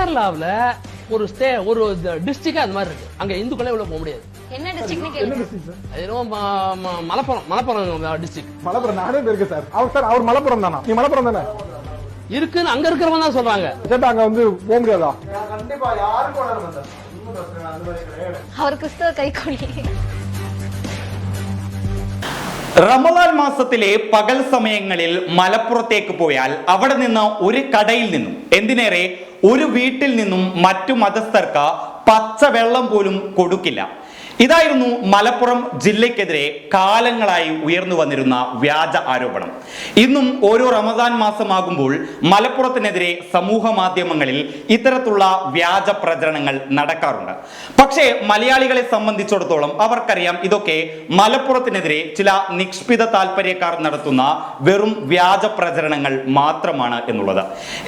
கேரளாவுல ஒரு ஸ்டே ஒரு டிஸ்ட்ரிக்ட் அந்த மாதிரி இருக்கு. அங்க இந்துக்களே உள்ள போக முடியாது. என்ன டிஸ்ட்ரிக்ட்னு கேளுங்க. டிஸ்ட்ரிக்ட் மலப்புரம் நானே சார் அவர் சார் அவர் மலப்புரம் தானா? நீ மலப்புரம் தானே? இருக்குன்னு அங்க இருக்கிறவங்க தான் சொல்றாங்க. சேட்டா அங்க வந்து போக முடியாதா கண்டிப்பா யாருக்கும் அவர் கிறிஸ்தவ റമദാൻ മാസത്തിലെ പകൽ സമയങ്ങളിൽ മലപ്പുറത്തേക്ക് പോയാൽ അവിടെ നിന്ന് ഒരു കടയിൽ നിന്നും എന്തിനേറെ ഒരു വീട്ടിൽ നിന്നും മറ്റു മതസ്ഥർക്ക് പച്ചവെള്ളം പോലും കൊടുക്കില്ല. ഇതായിരുന്നു മലപ്പുറം ജില്ലയ്ക്കെതിരെ കാലങ്ങളായി ഉയർന്നു വന്നിരുന്ന വ്യാജ ആരോപണം. ഇന്നും ഓരോ റമദാൻ മാസമാകുമ്പോൾ മലപ്പുറത്തിനെതിരെ സമൂഹ മാധ്യമങ്ങളിൽ ഇത്തരത്തിലുള്ള വ്യാജ പ്രചരണങ്ങൾ നടക്കാറുണ്ട്. പക്ഷേ മലയാളികളെ സംബന്ധിച്ചിടത്തോളം അവർക്കറിയാം ഇതൊക്കെ മലപ്പുറത്തിനെതിരെ ചില നിക്ഷിപ്ത താല്പര്യക്കാർ നടത്തുന്ന വെറും വ്യാജ പ്രചരണങ്ങൾ മാത്രമാണ് എന്നുള്ളത്.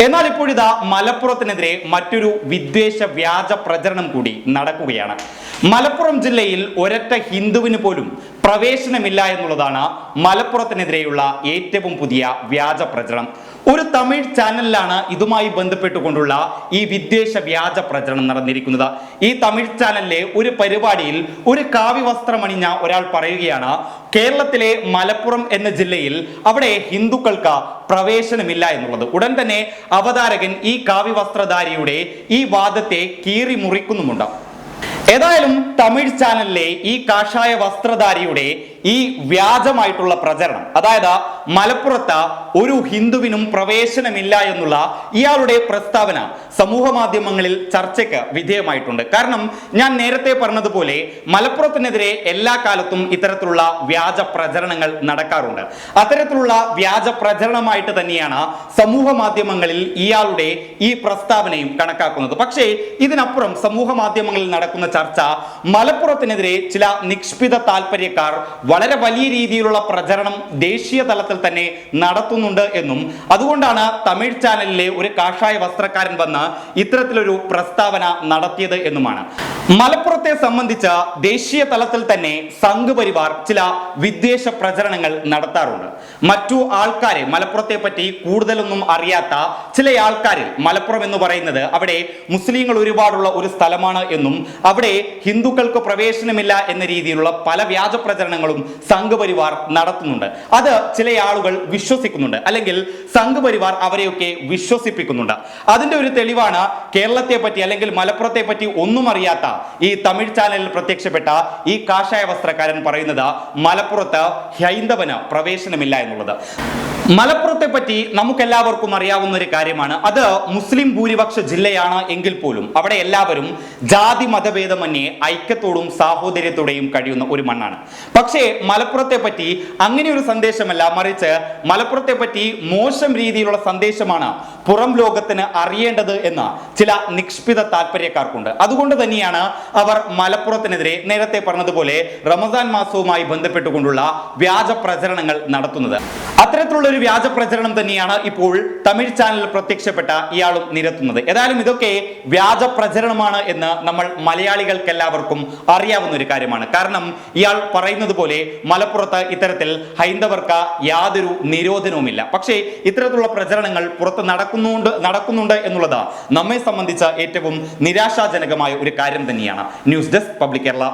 എന്നാൽ ഇപ്പോഴിതാ മലപ്പുറത്തിനെതിരെ മറ്റൊരു വിദ്വേഷ വ്യാജ പ്രചരണം കൂടി നടക്കുകയാണ്. മലപ്പുറം ജില്ലയിൽ ഒരൊറ്റ ഹിന്ദുവിന് പോലും പ്രവേശനമില്ല എന്നുള്ളതാണ് മലപ്പുറത്തിനെതിരെയുള്ള ഏറ്റവും പുതിയ വ്യാജ പ്രചരണം. ഒരു തമിഴ് ചാനലിലാണ് ഇതുമായി ബന്ധപ്പെട്ടുകൊണ്ടുള്ള ഈ വിദ്വേഷ വ്യാജ പ്രചരണം നടന്നിരിക്കുന്നത്. ഈ തമിഴ് ചാനലിലെ ഒരു പരിപാടിയിൽ ഒരു കാവ്യ വസ്ത്രമണിഞ്ഞ ഒരാൾ പറയുകയാണ് കേരളത്തിലെ മലപ്പുറം എന്ന ജില്ലയിൽ അവിടെ ഹിന്ദുക്കൾക്ക് പ്രവേശനമില്ല എന്നുള്ളത്. ഉടൻ തന്നെ അവതാരകൻ ഈ കാവ്യ വസ്ത്രധാരിയുടെ ഈ വാദത്തെ കീറി മുറിക്കുന്നുമുണ്ട്. ഏതായാലും തമിഴ് ചാനലിലെ ഈ കാഷായ വസ്ത്രധാരിയുടെ ഈ വ്യാജമായിട്ടുള്ള പ്രചരണം അതായത് മലപ്പുറത്ത് ഒരു ഹിന്ദുവിനും പ്രവേശനമില്ല എന്നുള്ള ഇയാളുടെ പ്രസ്താവന സമൂഹ മാധ്യമങ്ങളിൽ ചർച്ചയ്ക്ക് വിധേയമായിട്ടുണ്ട്. കാരണം ഞാൻ നേരത്തെ പറഞ്ഞതുപോലെ മലപ്പുറത്തിനെതിരെ എല്ലാ കാലത്തും ഇത്തരത്തിലുള്ള വ്യാജ പ്രചരണങ്ങൾ നടക്കാറുണ്ട്. അത്തരത്തിലുള്ള വ്യാജ പ്രചരണമായിട്ട് തന്നെയാണ് സമൂഹ മാധ്യമങ്ങളിൽ ഇയാളുടെ ഈ പ്രസ്താവനയും കണക്കാക്കുന്നത്. പക്ഷേ ഇതിനപ്പുറം സമൂഹ മാധ്യമങ്ങളിൽ നടക്കുന്ന ചർച്ച മലപ്പുറത്തിനെതിരെ ചില നിക്ഷ്പിത താല്പര്യക്കാർ വളരെ വലിയ രീതിയിലുള്ള പ്രചരണം ദേശീയ തലത്തിൽ തന്നെ നടത്തുന്നുണ്ട് എന്നും അതുകൊണ്ടാണ് തമിഴ് ചാനലിലെ ഒരു കാഷായ വസ്ത്രക്കാരൻ വന്ന് ഇത്തരത്തിലൊരു പ്രസ്താവന നടത്തിയത് എന്നുമാണ്. മലപ്പുറത്തെ സംബന്ധിച്ച ദേശീയ തലത്തിൽ തന്നെ സംഘപരിവാർ ചില വിദ്വേഷ പ്രചരണങ്ങൾ നടത്താറുണ്ട്. മറ്റു ആൾക്കാരെ മലപ്പുറത്തെ പറ്റി കൂടുതലൊന്നും അറിയാത്ത ചില ആൾക്കാരിൽ മലപ്പുറം എന്ന് പറയുന്നത് അവിടെ മുസ്ലിങ്ങൾ ഒരുപാടുള്ള ഒരു സ്ഥലമാണ് എന്നും അവിടെ ഹിന്ദുക്കൾക്ക് പ്രവേശനമില്ല എന്ന രീതിയിലുള്ള പല വ്യാജ പ്രചരണങ്ങളും സംഘപരിവാർ നടത്തുന്നുണ്ട്. അത് ചില ആളുകൾ വിശ്വസിക്കുന്നുണ്ട്. അല്ലെങ്കിൽ സംഘപരിവാർ അവരെയൊക്കെ വിശ്വസിപ്പിക്കുന്നുണ്ട്. അതിന്റെ ഒരു തെളിവാണ് കേരളത്തെ പറ്റി അല്ലെങ്കിൽ മലപ്പുറത്തെ പറ്റി ഒന്നും അറിയാത്ത ഈ തമിഴ് ചാനലിൽ പ്രത്യക്ഷപ്പെട്ട ഈ കാഷായ വസ്ത്രക്കാരൻ പറയുന്നത് മലപ്പുറത്ത് ഹൈന്ദവന് പ്രവേശനമില്ല എന്നുള്ളത്. മലപ്പുറത്തെ പറ്റി നമുക്കെല്ലാവർക്കും അറിയാവുന്ന ഒരു കാര്യമാണ്. അത് മുസ്ലിം ഭൂരിപക്ഷ ജില്ലയാണ് എങ്കിൽ പോലും അവിടെ എല്ലാവരും ജാതി മതഭേദമന്യേ ഐക്യത്തോടും സാഹോദര്യത്തോടെയും കഴിയുന്ന ഒരു മണ്ണാണ്. പക്ഷേ മലപ്പുറത്തെ പറ്റി അങ്ങനെ ഒരു സന്ദേശമല്ല മറിച്ച് മലപ്പുറത്തെ പറ്റി മോശം രീതിയിലുള്ള സന്ദേശമാണ് പുറം ലോകത്തിന് അറിയേണ്ടത് എന്ന് ചില നിഷ്പിത താല്പര്യക്കാർക്കുണ്ട്. അതുകൊണ്ട് തന്നെയാണ് അവർ മലപ്പുറത്തിനെതിരെ നേരത്തെ പറഞ്ഞതുപോലെ റമദാൻ മാസവുമായി ബന്ധപ്പെട്ടുകൊണ്ടുള്ള വ്യാജ പ്രചരണങ്ങൾ നടത്തുന്നത്. അത്തരത്തിലുള്ള ഒരു വ്യാജ പ്രചരണം തന്നെയാണ് ഇപ്പോൾ തമിഴ് ചാനലിൽ പ്രത്യക്ഷപ്പെട്ട ഇയാളും നിരത്തുന്നത്. ഏതായാലും ഇതൊക്കെ വ്യാജ പ്രചരണമാണ് എന്ന് നമ്മൾ മലയാളികൾക്ക് എല്ലാവർക്കും അറിയാവുന്ന ഒരു കാര്യമാണ്. കാരണം ഇയാൾ പറയുന്നത് പോലെ മലപ്പുറത്ത് ഇത്തരത്തിൽ ഹൈന്ദവർക്ക് യാതൊരു നിരോധനവുമില്ല. പക്ഷേ ഇത്തരത്തിലുള്ള പ്രചരണങ്ങൾ പുറത്ത് നടക്കുന്നുണ്ട് നടക്കുന്നുണ്ട് എന്നുള്ളത് നമ്മെ സംബന്ധിച്ച ഏറ്റവും നിരാശാജനകമായ ഒരു കാര്യം തന്നെയാണ്. News desk public Kerala.